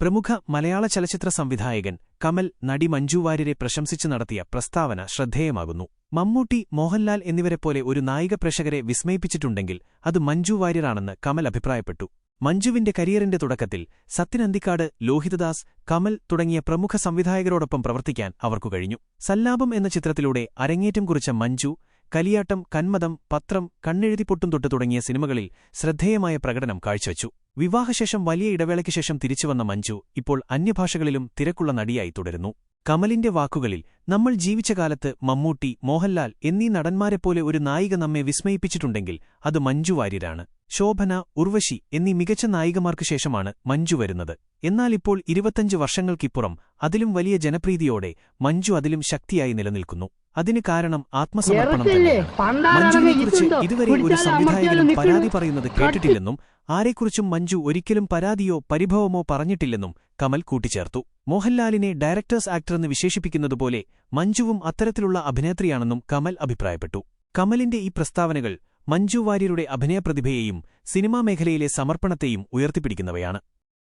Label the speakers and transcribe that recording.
Speaker 1: പ്രമുഖ മലയാള ചലച്ചിത്ര സംവിധായകൻ കമൽ നടി മഞ്ജു വാര്യരെ പ്രശംസിച്ചു നടത്തിയ പ്രസ്താവന ശ്രദ്ധേയമാകുന്നു. മമ്മൂട്ടി മോഹൻലാൽ എന്നിവരെപ്പോലെ ഒരു നായിക പ്രേക്ഷകരെ വിസ്മയിപ്പിച്ചിട്ടുണ്ടെങ്കിൽ അത് മഞ്ജു വാര്യരാണെന്ന് കമൽ അഭിപ്രായപ്പെട്ടു. മഞ്ജുവിന്റെ കരിയറിന്റെ തുടക്കത്തിൽ സത്യൻ അന്തിക്കാട് ലോഹിതദാസ് കമൽ തുടങ്ങിയ പ്രമുഖ സംവിധായകരോടൊപ്പം പ്രവർത്തിക്കാൻ അവർക്കു കഴിഞ്ഞു. സല്ലാപം എന്ന ചിത്രത്തിലൂടെ അരങ്ങേറ്റം കുറിച്ച മഞ്ജു കലിയാട്ടം കന്മതം പത്രം കണ്ണെഴുതിപ്പൊട്ടും തൊട്ട് തുടങ്ങിയ സിനിമകളിൽ ശ്രദ്ധേയമായ പ്രകടനം കാഴ്ചവച്ചു. വിവാഹശേഷം വലിയ ഇടവേളയ്ക്ക് ശേഷം തിരിച്ചുവന്ന മഞ്ജു ഇപ്പോൾ അന്യഭാഷകളിലും തിരക്കുള്ള നടിയായി തുടരുന്നു. കമലിന്റെ വാക്കുകളിൽ നമ്മൾ ജീവിച്ച കാലത്ത് മമ്മൂട്ടി മോഹൻലാൽ എന്നീ നടന്മാരെപ്പോലെ ഒരു നായിക നമ്മെ വിസ്മയിപ്പിച്ചിട്ടുണ്ടെങ്കിൽ അത് മഞ്ജു വാര്യരാണ്. ശോഭന ഉർവശി എന്നീ മികച്ച നായികമാർക്ക് ശേഷമാണ് മഞ്ജു വരുന്നത്. എന്നാൽ ഇപ്പോൾ ഇരുപത്തഞ്ച് വർഷങ്ങൾക്കിപ്പുറം അതിലും വലിയ ജനപ്രീതിയോടെ മഞ്ജു അതിലും ശക്തിയായി നിലനിൽക്കുന്നു. അതിന് കാരണം ആത്മസമർപ്പണം മഞ്ജുവിനെക്കുറിച്ച് ഇതുവരെ ഒരു സംവിധായകനും പരാതി പറയുന്നത് കേട്ടിട്ടില്ലെന്നും ആരെക്കുറിച്ചും മഞ്ജു ഒരിക്കലും പരാതിയോ പരിഭവമോ പറഞ്ഞിട്ടില്ലെന്നും കമൽ കൂട്ടിച്ചേർത്തു. മോഹൻലാലിനെ ഡയറക്ടേഴ്സ് ആക്ടറെന്ന് വിശേഷിപ്പിക്കുന്നതുപോലെ മഞ്ജുവും അത്തരത്തിലുള്ള അഭിനേത്രിയാണെന്നും കമൽ അഭിപ്രായപ്പെട്ടു. കമലിന്റെ ഈ പ്രസ്താവനകൾ മഞ്ജു വാര്യരുടെ അഭിനയപ്രതിഭയെയും സിനിമാ മേഖലയിലെ സമർപ്പണത്തെയും ഉയർത്തിപ്പിടിക്കുന്നവയാണ്.